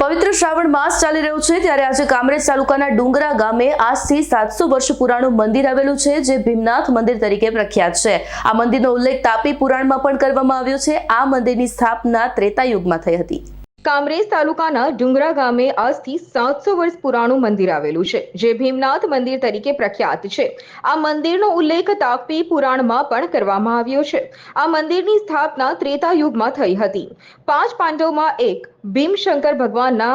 પવિત્ર શ્રાવણ માસ ચાલી રહ્યો છે ત્યારે આજે કામરેજ તાલુકાના ડુંગરા ગામે આજથી સાતસો વર્ષ પુરાણું મંદિર આવેલું છે, જે ભીમનાથ મંદિર તરીકે પ્રખ્યાત છે. આ મંદિરનો ઉલ્લેખ તાપી પુરાણમાં પણ કરવામાં આવ્યો છે. આ મંદિરની સ્થાપના ત્રેતા યુગમાં થઈ હતી. કામરેજ તાલુકાના ડુંગરા ગામે આજથી સાતસો વર્ષ પુરાણું મંદિર આવેલું છે, જે ભીમનાથ મંદિર તરીકે પ્રખ્યાત છે. આ મંદિરનો ઉલ્લેખ તાપી પુરાણમાં પણ કરવામાં આવ્યો છે. આ મંદિરની સ્થાપના ત્રેતા યુગમાં થઈ હતી. પાંચ પાંડવોમાં એક ભીમશંકર ભગવાનના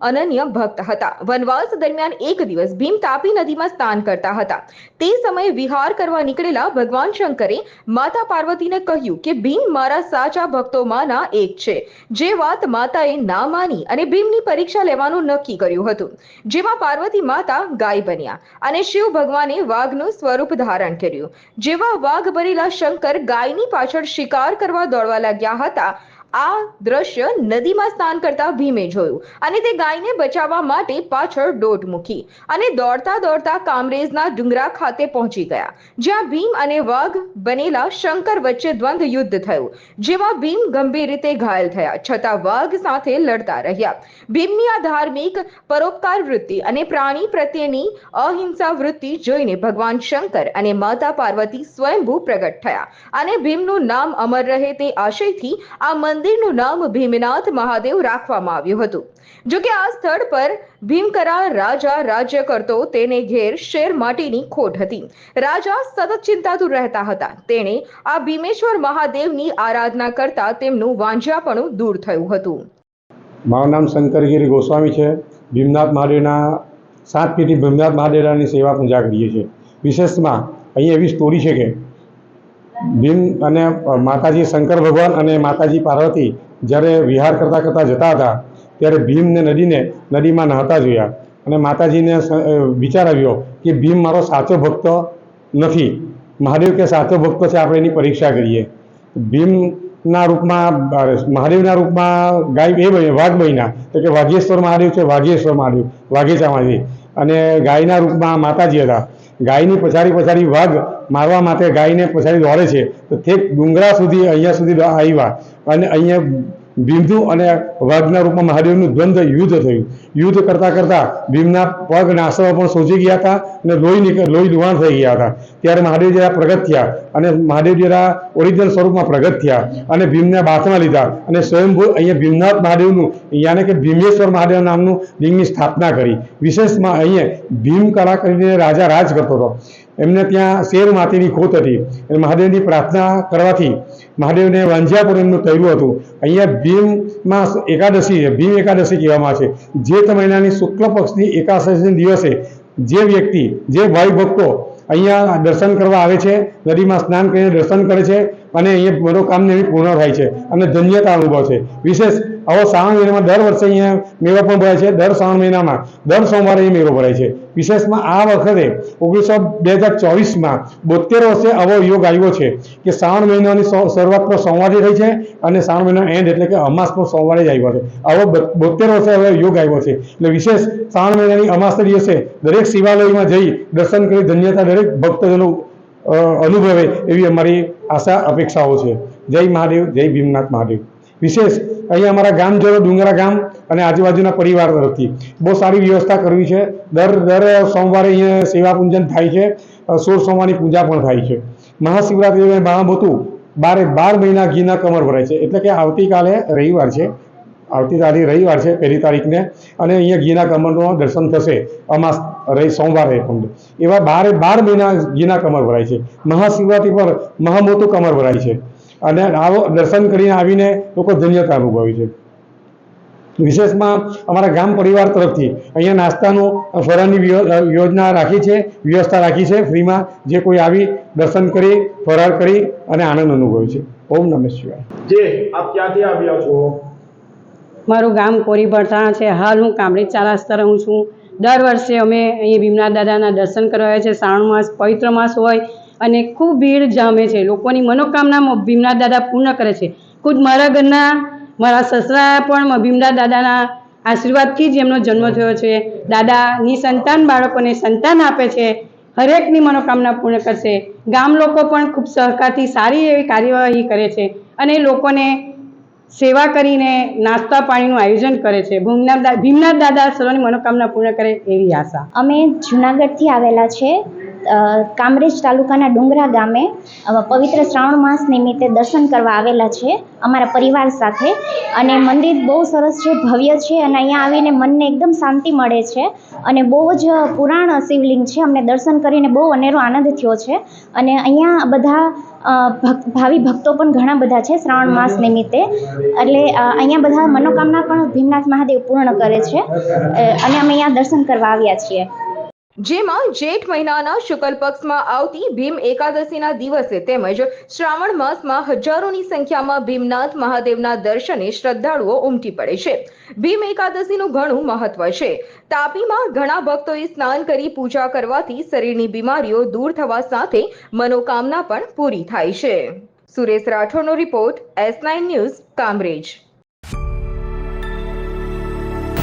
અનન્ય ભક્ત હતા. વનવાસ દરમિયાન એક દિવસ ભીમ તાપી નદીમાં સ્નાન કરતા હતા. તે સમયે વિહાર કરવા નીકળેલા ભગવાન શંકરે માતા પાર્વતીને કહ્યું કે, ભીમ મારા સાચા ભક્તોમાંના એક છે. જે વાત માતાએ ના માની અને ભીમની પરીક્ષા લેવાનું નક્કી કર્યું હતું. જેમાં પાર્વતી માતા ગાય બન્યા અને શિવ ભગવાને વાઘનું સ્વરૂપ ધારણ કર્યું. જેવા વાઘ બનેલા શંકર ગાયની પાછળ શિકાર કરવા દોડવા લાગ્યા હતા આ દ્રશ્ય નદીમાં સ્નાન કરતા ભીમે જોયું અને તે ગાયને બચાવવા માટે પાછળ દોટ મૂકી અને દોડતા દોડતા કામરેજના ડુંગરા ખાતે પહોંચી ગયા, જ્યાં ભીમ અને વાઘ બનેલા શંકર વચ્ચે દ્વંદ યુદ્ધ થયું, જેમાં ભીમ ગંભીર રીતે ઘાયલ થયા, છતાં વાઘ સાથે લડતા રહ્યા. ભીમની આ ધાર્મિક પરોપકાર વૃત્તિ અને પ્રાણી પ્રત્યેની અહિંસા વૃત્તિ જોઈને ભગવાન શંકર અને માતા પાર્વતી સ્વયંભૂ પ્રગટ થયા અને ભીમનું નામ અમર રહે તે આશયથી આ મંદિરનું નામ ભીમનાથ મહાદેવ રાખવામાં આવ્યું હતું. જો કે આ સ્થળ પર ભીમકરા રાજા રાજ્ય કરતો તેને ઘેર શેર માટીની ખોટ હતી. રાજા સતત ચિંતાતુર રહેતા હતા. તેણે આ ભીમેશ્વર મહાદેવની આરાધના કરતા તેમનું વાંઝાપણું દૂર થયું હતું. મારું નામ શંકરગીરી ગોસ્વામી છે. ભીમનાથ મહાદેવના સાત પીઠી ભીમનાથ મહાદેવની સેવા પૂજા કરીએ છીએ. વિશેષમાં અહીં એવી સ્ટોરી છે કે ભીમ અને માતાજી શંકર ભગવાન અને માતાજી પાર્વતી જ્યારે વિહાર કરતાં કરતાં જતા હતા, ત્યારે ભીમને નદીને, નદીમાં નહાતા જોયા. અને માતાજીને વિચાર આવ્યો કે ભીમ મારો સાચો ભક્ત નથી. મહાદેવ કે સાચો ભક્ત છે, આપણે એની પરીક્ષા કરીએ. ભીમના રૂપમાં મહાદેવના રૂપમાં ગાય એ બન્યો વાઘ બન્યા તો કે વાઘેશ્વર મહાદેવ છે, વાઘેશ્વર મહાદેવ વાઘેચામાંથી અને ગાયના રૂપમાં માતાજી હતા. ગાયની પછાડી પછાડી વાઘ મારવા માટે ગાયને પછાડી દોડે છે. તો ઠેક ડુંગરા સુધી અહીંયા સુધી આવ્યા. અને અહીંયા ભીમનું અને વાઘના રૂપમાં મહાદેવનું દ્વંદ્વ યુદ્ધ થયું. યુદ્ધ કરતા કરતા ભીમના પગ નાસવા પણ સોજી ગયા હતા અને લોહી લોહી લુહાણ થઈ ગયા હતા. ત્યારે મહાદેવ જરા પ્રગટ થયા અને મહાદેવ જરા ઓરિજિનલ સ્વરૂપમાં પ્રગટ થયા અને ભીમને બાથમાં લીધા અને સ્વયંભૂ અહીંયા ભીમનાથ મહાદેવનું, યાને કે ભીમેશ્વર મહાદેવ નામનું લિંગની સ્થાપના કરી. વિશેષમાં અહીંયા ભીમ કલા કરીને રાજા રાજ કરતો હતો. એમને ત્યાં શેર માટીની ખોત હતી. અને મહાદેવની પ્રાર્થના કરવાથી મહાદેવને વાંઝ્યાપુર એમનું થયેલું હતું. અહીંયા ભીમમાં એકાદશી છે. ભીમ એકાદશી કહેવામાં આવે છે. જેઠ મહિનાની શુક્લ પક્ષની એકાદશી દિવસે જે વ્યક્તિ, જે ભાઈ ભક્તો અહીંયા દર્શન કરવા આવે છે, નદીમાં સ્નાન કરીને દર્શન કરે છે અને અહીંયા મનોકામના એવી પૂર્ણ થાય છે અને ધન્યતા અનુભવ છે. વિશેષ, આવો શ્રાવણ મહિનામાં દર વર્ષે અહીંયા મેળો પણ ભરાય છે. દર શ્રાવણ મહિનામાં, દર સોમવારે અહીં મેળો ભરાય છે. વિશેષમાં આ વખતે ઓગણીસો બે હજાર ચોવીસમાં બોતેર વર્ષે આવો યોગ આવ્યો છે કે શ્રાવણ મહિનાની શરૂઆત પણ સોમવારે થઈ છે અને શ્રાવણ મહિનો એન્ડ એટલે કે અમાસ પણ સોમવારે જ આવ્યો છે. આવો બોતેર વર્ષે હવે યોગ આવ્યો છે. એટલે વિશેષ, શ્રાવણ મહિનાની અમાસના દિવસે દરેક શિવાલયમાં જઈ દર્શન કરી ધન્યતા દરેક ભક્તજનો અનુભવે એવી અમારી આશા, અપેક્ષાઓ છે. જય મહાદેવ, જય ભીમનાથ મહાદેવ. વિશેષ, અહીંયા અમારા ગામ ગામજનો ડુંગરા ગામ અને આજુબાજુના પરિવાર તરફથી બહુ સારી વ્યવસ્થા કરવી છે. દર દર સોમવારે અહીંયા સેવા પૂજન થાય છે. સોળ સોમવારની પૂજા પણ થાય છે. મહાશિવરાત્રિ મહાભૂતું બારે બાર મહિના ઘીના કમર ભરાય છે. એટલે કે આવતીકાલે રવિવાર છે. આવતીકાલે રવિવાર છે, પહેલી તારીખને. અને અહીંયા ગીના કમરનું દર્શન થશે. અમાસ રહી સોમવારે પણ એવા બારે બાર મહિના ગીના કમર ભરાય છે. મહાશિવરાત્રિ પર મહામોટું કમર ભરાય છે. અને આવો દર્શન કરીને આવીને લોકો ધન્યતા અનુભવે છે. વિશેષમાં અમારા ગામ પરિવાર તરફથી અહીંયા નાસ્તાનું ફરાળની યોજના રાખી છે, વ્યવસ્થા રાખી છે. ફ્રીમાં જે કોઈ આવી દર્શન કરી, ફરાર કરી અને આનંદ અનુભવે છે. ઓમ નમઃ શિવાય. જે આપ ક્યાંથી આવ્યા છો? મારું ગામ કોરી ભરથાણા છે. હાલ હું કામરેજ ચાર રહું છું. દર વર્ષે અમે અહીં ભીમનાથ દાદાના દર્શન કરવા છે શ્રાવણ માસ પવિત્ર માસ હોય અને ખૂબ ભીડ જામે છે. લોકોની મનોકામના ભીમનાથ દાદા પૂર્ણ કરે છે. ખુદ મારા ઘરના મારા સસરા પણ ભીમનાથ દાદાના આશીર્વાદથી જ એમનો જન્મ થયો છે. દાદાની સંતાન બાળકોને સંતાન આપે છે. હરેકની મનોકામના પૂર્ણ કરશે. ગામ લોકો પણ ખૂબ સહકારથી સારી એવી કાર્યવાહી કરે છે અને લોકોને સેવા કરીને નાસ્તા પાણીનું આયોજન કરે છે. ભીમનાથ દાદા સર્વની મનોકામના પૂર્ણ કરે એવી આશા. અમે જુનાગઢથી આવેલા છે. કામરેજ તાલુકાના ડુંગરા ગામે પવિત્ર શ્રાવણ માસ નિમિત્તે દર્શન કરવા આવેલા છે અમારા પરિવાર સાથે. અને મંદિર બહુ સરસ છે, ભવ્ય છે અને અહીંયા આવીને મનને એકદમ શાંતિ મળે છે. અને બહુ જ પુરાણ શિવલિંગ છે, અમને દર્શન કરીને બહુ અનેરો આનંદ થયો છે. અને અહીંયા બધા ભાવિ ભક્તો પણ ઘણા બધા છે શ્રાવણ માસ નિમિત્તે. એટલે અહીંયા બધા મનોકામના પણ ભીમનાથ મહાદેવ પૂર્ણ કરે છે. અને અમે અહીંયા દર્શન કરવા આવ્યા છીએ. જેમાં જેઠ મહિનાના શુક્લ પક્ષમાં આવતી ભીમ એકાદશીના દિવસે તેમજ શ્રાવણ માસમાં હજારોની સંખ્યામાં ભીમનાથ મહાદેવના દર્શને શ્રદ્ધાળુઓ ઉમટી પડે છે. ભીમ એકાદશીનું ઘણું મહત્વ છે. તાપીમાં ઘણા ભક્તોએ સ્નાન કરી પૂજા કરવાથી શરીરની બીમારીઓ દૂર થવા સાથે મનોકામના પણ પૂરી થાય છે. Suresh રાઠોડનો report S nine news Kamrej.